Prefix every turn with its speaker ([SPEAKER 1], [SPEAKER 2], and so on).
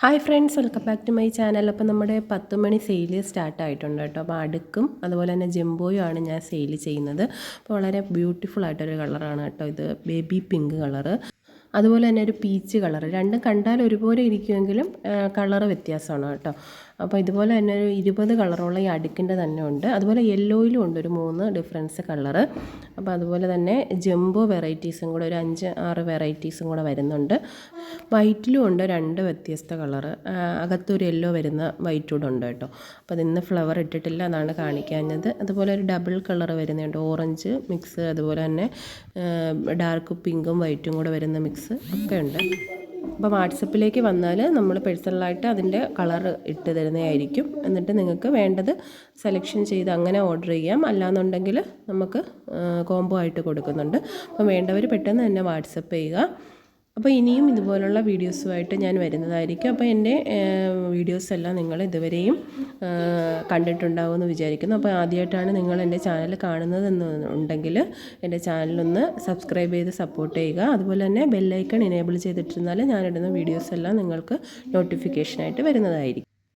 [SPEAKER 1] Hi friends welcome back to my channel അപ്പോൾ നമ്മുടെ പത്ത് മണി സെയിൽ സ്റ്റാർട്ട് ആയിട്ടുണ്ട് കേട്ടോ. അപ്പോൾ അടുക്കും അതുപോലെ തന്നെ ജംബോയും ആണ് ഞാൻ സെയിൽ ചെയ്യുന്നത്. അപ്പോൾ വളരെ ബ്യൂട്ടിഫുൾ ആയിട്ടൊരു കളറാണ് കേട്ടോ ഇത്. ബേബി പിങ്ക് കളറ് അതുപോലെ തന്നെ ഒരു പീച്ച് കളർ രണ്ടും കണ്ടാൽ ഒരുപോലെ ഇരിക്കുമെങ്കിലും കളറ് വ്യത്യാസമാണ് കേട്ടോ. അപ്പോൾ ഇതുപോലെ തന്നെ ഒരു ഇരുപത് കളറുള്ള ഈ അടുക്കിന്റെ തന്നെ ഉണ്ട്. അതുപോലെ യെല്ലോയിലും ഉണ്ട് ഒരു മൂന്ന് ഡിഫറൻസ് കളറ് അപ്പോൾ അതുപോലെ തന്നെ ജംബോ വെറൈറ്റീസും കൂടെ ഒരു അഞ്ച് ആറ് വെറൈറ്റീസും കൂടെ വരുന്നുണ്ട്. വൈറ്റിലും ഉണ്ട് രണ്ട് വ്യത്യസ്ത കളറ് അകത്തൊരു യെല്ലോ വരുന്ന വൈറ്റ് കൂടെ ഉണ്ട് കേട്ടോ. അപ്പോൾ അതിന്ന് ഫ്ലവർ ഇട്ടിട്ടില്ല അതാണ് കാണിക്കാഞ്ഞത്. അതുപോലെ ഒരു ഡബിൾ കളർ വരുന്നുണ്ട്. ഓറഞ്ച് മിക്സ് അതുപോലെ തന്നെ ഡാർക്ക് പിങ്കും വൈറ്റും കൂടെ വരുന്ന മിക്സ് ഒക്കെ ഉണ്ട്. അപ്പോൾ വാട്സപ്പിലേക്ക് വന്നാൽ നമ്മൾ പേഴ്സണലായിട്ട് അതിന്റെ കളർ ഇട്ട് തരുന്നതായിരിക്കും. എന്നിട്ട് നിങ്ങൾക്ക് വേണ്ടത് സെലക്ഷൻ ചെയ്ത് അങ്ങനെ ഓർഡർ ചെയ്യാം. അല്ലാന്നുണ്ടെങ്കിൽ നമുക്ക് കോംബോ ആയിട്ട് കൊടുക്കുന്നുണ്ട്. അപ്പം വേണ്ടവർ പെട്ടെന്ന് തന്നെ വാട്സപ്പ് ചെയ്യുക. അപ്പോൾ ഇനിയും ഇതുപോലുള്ള വീഡിയോസുമായിട്ട് ഞാൻ വരുന്നതായിരിക്കും. അപ്പോൾ എന്റെ വീഡിയോസ് എല്ലാം നിങ്ങൾ ഇതുവരെയും കണ്ടിട്ടുണ്ടാവുമെന്ന് വിചാരിക്കുന്നു. അപ്പോൾ ആദ്യമായിട്ടാണ് നിങ്ങൾ എന്റെ ചാനൽ കാണുന്നതെന്ന് ഉണ്ടെങ്കിൽ എന്റെ ചാനലൊന്ന് സബ്സ്ക്രൈബ് ചെയ്ത് സപ്പോർട്ട് ചെയ്യുക. അതുപോലെ തന്നെ ബെല്ലൈക്കൺ എനേബിൾ ചെയ്തിട്ടിരുന്നാൽ ഞാനിടുന്ന വീഡിയോസ് എല്ലാം നിങ്ങൾക്ക് നോട്ടിഫിക്കേഷനായിട്ട് വരുന്നതായിരിക്കും.